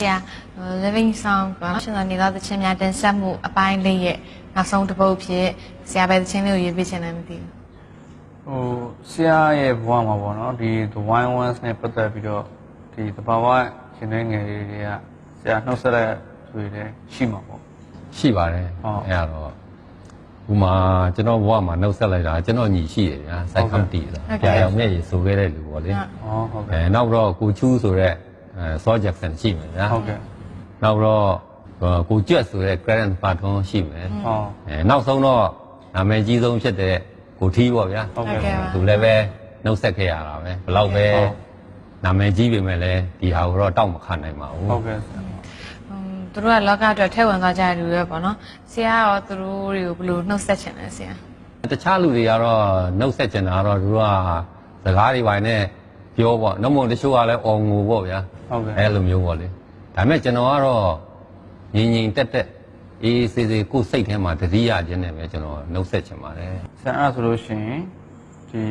ဆရာ living song ပေါ့နော်ရှင်သာနေသောသချင်းများတင်ဆက်မှုအပိုင်းလေးရဲ့နောက်ဆုံးတစ်ပုတ်ဖြစ်ဆရာပဲသချင်းလေးကိုရေးပြချင်တယ်မသိဘူးဟိုဆရာရဲ့ဘဝမှာပေါ့နော်ဒီ the wine ones နဲ့ပတ်သက်ပြီးတော့ဒီတဘာဝရှင်နေငယ်လေးတွေကဆရာနှုတ်ဆက်တဲ့သူတွေလည်းရှိမှာပေါ့ရှိပါတယ်ဟုတ်အဲ့ဒါတော့ဥမာကျွန်တော်ဘဝမှာနှုတ်ဆက်လိုက်တာကျွန်တော်ညီရှိတယ်ဗျာစိုက်ခမ်တီတာပြာရောင်မျက်ရည်ဆိုခဲ့တဲ့လူပေါ့လေဟုတ်ဩဟုတ်အဲကဲ့နောက်တော့ကိုချူးဆိုတဲ့အဲ ဆောဂျက်ဆန်ရှိမယ်ဗျာဟုတ်ကဲ့နောက်တော့ဟိုကိုကျွတ်ဆိုတဲ့ grand patron ရှိမယ်ဟောအဲနောက်ဆုံးတော့နာမည်ကြီးဆုံးဖြစ်တဲ့ကိုထီးပေါ့ဗျာဟုတ်ကဲ့ဟုတ်ကဲ့ပါသူလည်းပဲနှုတ်ဆက်ခဲ့ရတာပဲဘယ်တော့ပဲဟုတ်နာမည်ကြီးပေမဲ့လည်းဒီဟာကိုတော့တောက်မခံနိုင်ပါဘူးဟုတ်ကဲ့ဆရာอืมသူတို့ကလောကအတွက်ထဲဝင်သွားကြတဲ့လူတွေပဲပေါ့နော်ဆရာရောသူတို့တွေကိုဘယ်လိုနှုတ်ဆက်ချင်လဲဆရာတခြားလူတွေကတော့နှုတ်ဆက်ကျင်တာကတော့သူတို့ကစကားတွေပိုင်းနဲ့ ပြောပေါ့နှုတ်မတချို့ကလည်းအော်ငိုပေါ့ဗျာဟုတ်ကဲ့အဲ့လိုမျိုးပေါ့လေဒါပေမဲ့ကျွန်တော်ကတော့ငြိမ်ငြိမ်တက်တက်အေးအေးဆေးဆေးကိုယ်စိတ်ထဲမှာတတိယခြင်းနဲ့ပဲကျွန်တော်နှုတ်ဆက်ချင်ပါတယ်ဆရာအဲ့ဒါဆိုလို့ရှိရင်ဒီ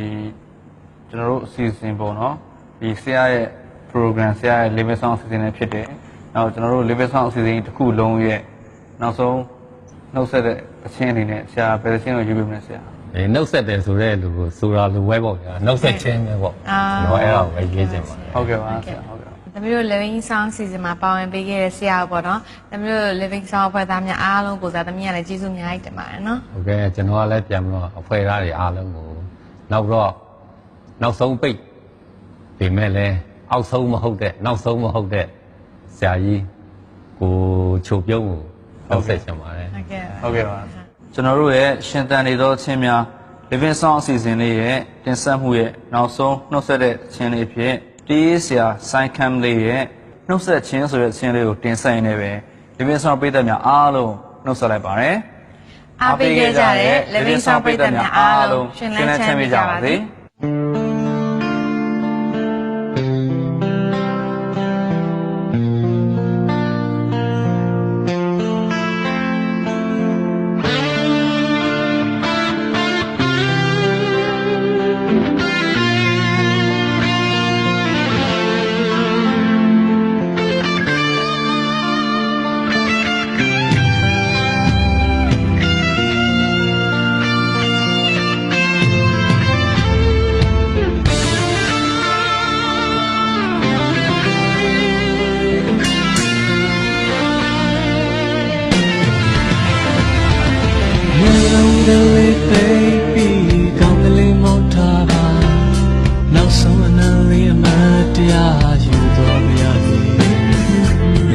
ကျွန်တော်တို့အစီအစဉ်ပေါ့နော်ဒီဆရာရဲ့ program ဆရာရဲ့ living song အစီအစဉ်နဲ့ဖြစ်တယ်နောက်ကျွန်တော်တို့ living song အစီအစဉ်တစ်ခုလုံးရဲ့နောက်ဆုံးနှုတ်ဆက်တဲ့အချင်းအနေနဲ့ဆရာဘယ်တစ်ချင်းကိုယူပေးမလဲဆရာ အေးနှုတ်ဆက်တယ်ဆိုတဲ့လူကိုဆိုတာလူဝဲပေါ့ဗျာနှုတ်ဆက်ခြင်းပဲပေါ့အာ ကျွန်တော်အဲ့ဒါကိုပဲရေးချင်ပါတယ် ဟုတ်ကဲ့ပါဆရာဟုတ်ကဲ့သမီးတို့ living song season မှာပါဝင်ပေးခဲ့တဲ့ဆရာပေါ့နော်သမီးတို့ living song အဖွဲ့သားများအားလုံးကိုစားသမီးကလည်းကျေးဇူးအများကြီးတင်ပါတယ်နော် ဟုတ်ကဲ့ကျွန်တော်ကလည်းပြန်ပြီးတော့အဖွဲ့သားတွေအားလုံးကိုနောက်တော့နောက်ဆုံးပိတ်ပေမဲ့လည်းအောက်ဆုံးမဟုတ်တဲ့နောက်ဆုံးမဟုတ်တဲ့ဆရာကြီးကိုချုပ်ပြုံးကိုနှုတ်ဆက်ချင်ပါတယ် ဟုတ်ကဲ့ဟုတ်ကဲ့ပါ ကျွန်တော်တို့ရဲ့ရှင်တန်နေသောအချင်းများ living song အစီအစဉ်လေးရဲ့တင်ဆက်မှုရဲ့နောက်ဆုံးနှုတ်ဆက်တဲ့အချင်းလေးဖြစ်တေးဆရာ sign cam လေးရဲ့နှုတ်ဆက်ခြင်းဆိုတဲ့အချင်းလေးကိုတင်ဆက်ရင်းနဲ့ပဲ living song ပြည်သက်များအားလုံးနှုတ်ဆက်လိုက်ပါတယ်အားပေးခဲ့ကြတဲ့ living song ပြည်သက်များအားလုံးရှင်လန်းချမ်းမြေ့ကြပါစေ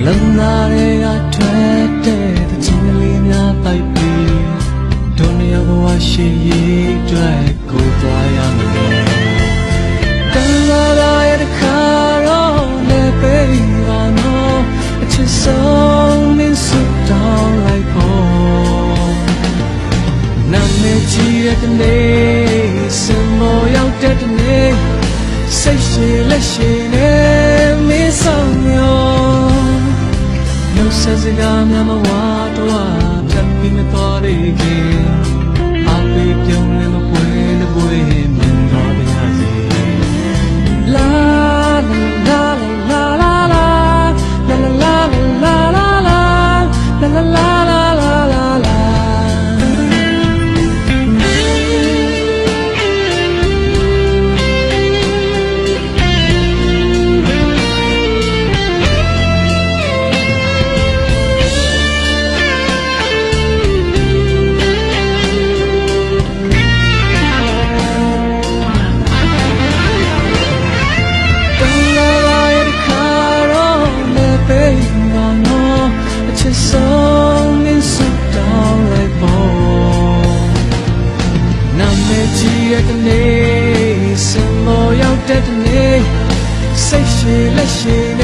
လမ်းသားတွေကထွက်တဲ့သချင်းကလေးများပိုက်ပြီးဒုနီယာဘဝရှိရေးအတွက်ကိုသွားရမယ်တန်လာလာရဲ့တစ်ခါတော့လည်းပိတ်ပါနော်အချစ်ဆုံးမင်းစွတောင်းလိုက်ဖို့နာမည်ကြီးတဲ့တနေ့စံမောရောက်တဲ့တနေ့စိတ်ရှိလက်ရှိနဲ့ ဆက်စကားများမဝါတော့ဖြတ်ပြီးမတော်ရခင်အပေပြုံးလည်းမပွေးလည်းပွေး song and sit down like ball နာမည်ကြီးရဲ့တနေ့စင်မောရောက်တဲ့တနေ့စိတ်ရှိလက်ရှိနဲ့